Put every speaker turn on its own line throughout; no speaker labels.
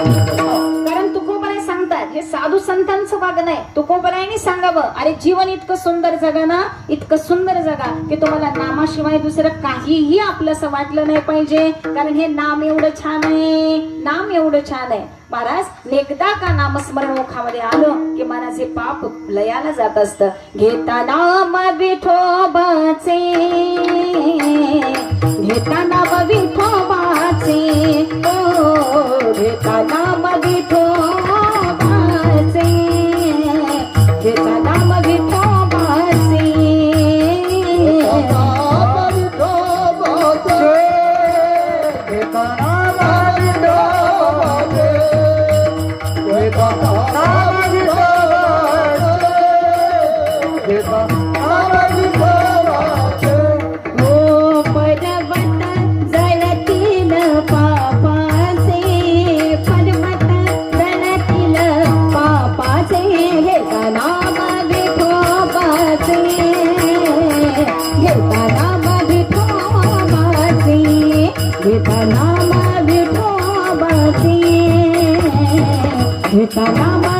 कारण तुकोबराय सांगतात हे साधू संतांचं वागणं आहे. तुकोबरायने सांगावं अरे जीवन इतकं सुंदर जगा ना इतकं सुंदर जगा की तुम्हाला नामाशिवाय दुसरं काहीही आपलंसं वाटलं नाही पाहिजे. कारण हे नाम एवढं छान आहे नाम एवढं छान आहे. महाराज एकदा का नामस्मरण मुखामध्ये आलं की मनाचे पाप लयाला जात असत. घेता नाम विठोबाचे घेता नाम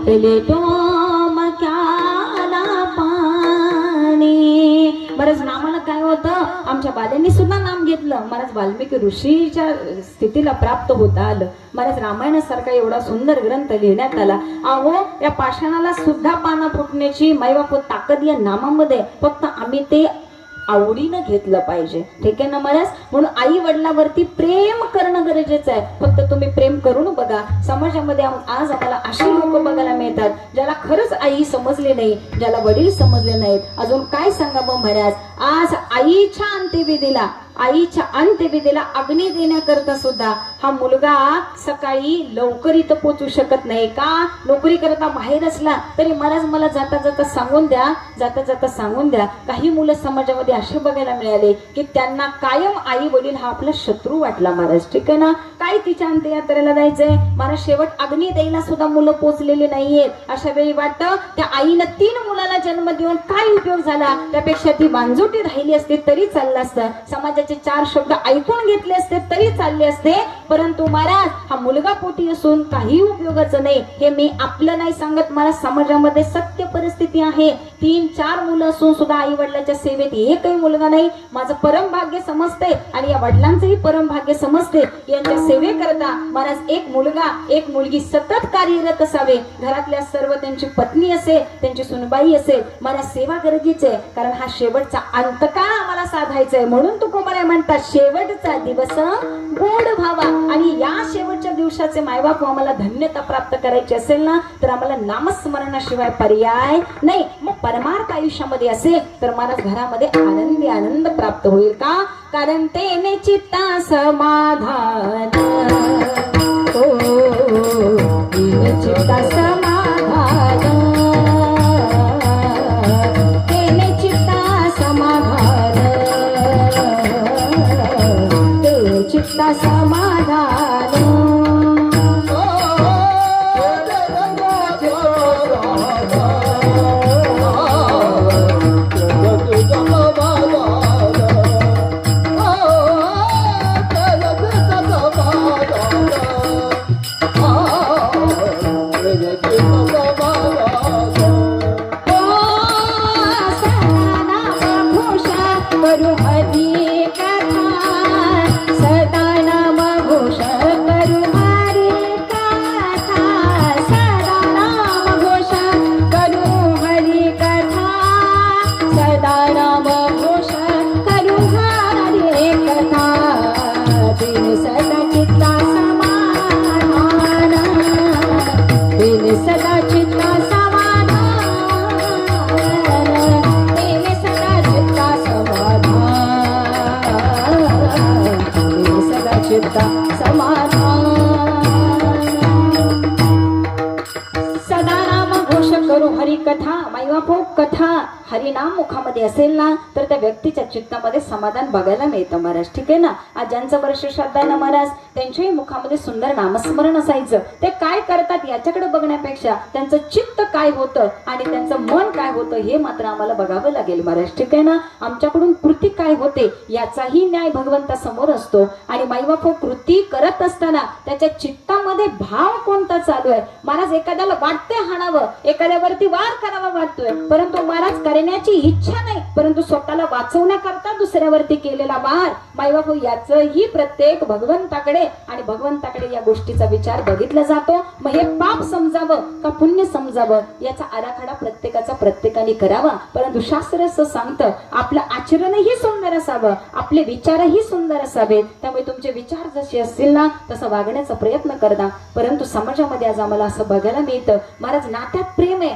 फुटले डोमक्याला पाणी. बरंच नामाला काय होतं? आमच्या बाल्यांनी सुद्धा नाम घेतलं. महाराज वाल्मिकी ऋषीच्या स्थितीला प्राप्त होता आलं. महाराज रामायणासारखा एवढा सुंदर ग्रंथ लिहिण्यात आला. अहो या पाषाणाला सुद्धा पानं फुटण्याची मायबाप ताकद या नामामध्ये. फक्त आम्ही ते आवडीनं घेतलं पाहिजे. ठीक आहे ना महाराज? म्हणून आई वडिलावरती प्रेम करणं गरजेचं आहे. फक्त तुम्ही प्रेम करून बघा. समाजामध्ये आज आम्हाला अशी लोक बघायला मिळतात ज्याला खरंच आई समजली नाही ज्याला वडील समजले नाहीत. अजून काय सांगावं महाराज? आज आईच्या अंत्यविधीला आईच्या अंत्यविधीला अग्नी देण्याकरता सुद्धा हा मुलगा सकाळी लवकर इथं पोचू शकत नाही का? नोकरी करता बाहेर असला तरी महाराज मला जाता जाता सांगून द्या जाता जाता सांगून द्या. काही मुलं समाजामध्ये असे बघायला मिळाले की त्यांना कायम आई वडील हा आपला शत्रू वाटला महाराज. ठीक आहे ना? काय तिच्या अंत्ययात्रेला जायचंय? महाराज शेवट अग्नी द्यायला सुद्धा मुलं पोचलेली नाहीयेत. अशा वेळी वाटतं त्या आईनं तीन मुलाला जन्म देऊन काय उपयोग झाला? त्यापेक्षा ती बांजोटी राहिली असते तरी चाललं असतं. समाजाचे चार शब्द ऐकून घेतले असते तरी चालले असते. परंतु महाराज हा मुलगा पोटी असून काही उपयोगाचं नाही. हे मी आपलं नाही सांगत. मला समाजामध्ये सत्य परिस्थिती आहे. तीन चार मुलं असून सुद्धा आई वडिलांच्या सेवेत एकही मुलगा नाही. माझं परम भाग्य समजते आणि या वडिलांचंही परम भाग्य समजते. यांच्या सेवेकरता महाराज एक मुलगा एक मुलगी सतत कार्यरत असावे. घरातल्या सर्व त्यांची पत्नी असेल त्यांची सुनबाई असेल मला सेवा गरजेची आहे. कारण हा शेवटचा अंतकाळ आम्हाला साधायचा आहे. म्हणून तू म्हणतात शेवटचा दिवस गोड व्हावा. आणि या शेवटच्या दिवसाचे मायबाप आम्हाला धन्यता प्राप्त करायची असेल ना तर आम्हाला नामस्मरणाशिवाय पर्याय नाही. मग परमार्थ आयुष्यामध्ये असेल तर मला घरामध्ये आनंदी आनंद प्राप्त होईल का? कारण ते चित्ता समाधान. चित्ता समाधान. करू हरी चित्ता समाधान। सदा नाम करू हरी कथा मैवापो कथा। हरिनाम मुखामध्ये असेल ना तर त्या व्यक्तीच्या चित्तामध्ये समाधान बघायला मिळतं महाराज. ठीक आहे ना? आज ज्यांचं वर्ष श्रद्धा ना महाराज त्यांच्याही मुखामध्ये सुंदर नामस्मरण असायचं. ते काय करतात याच्याकडे बघण्यापेक्षा त्यांचं चित्त काय होतं आणि त्यांचं मन काय होतं हे मात्र आम्हाला बघावं लागेल महाराज. ठीक आहे ना? आमच्याकडून कृती काय होते याचाही न्याय भगवंता समोर असतो. आणि माईबापो कृती करत असताना त्याच्या चित्तामध्ये भाव कोणता चालू आहे? महाराज एखाद्याला वाटतंय हाणावं एखाद्यावरती वार करावा वाटतोय. परंतु महाराज करण्याची इच्छा नाही परंतु स्वतःला वाचवण्याकरता दुसऱ्यावरती केलेला वार माईबापू याचही प्रत्येक भगवंताकडे आणि भगवंताकडे या गोष्टीचा विचार बघितला जातो. मग हे पाप समजावं का पुण्य समजावं याचा आराखडा प्रत्येकाचा प्रत्येकाने करावा. परंतु शास्त्र असं सांगतं आपलं आचरणही सुंदर असावं आपले विचारही सुंदर असावेत. त्यामुळे तुमचे विचार जसे असतील ना तसं वागण्याचा प्रयत्न करता परंतु समाजामध्ये आज आम्हाला असं बघायला मिळतं महाराज नात्यात प्रेम आहे.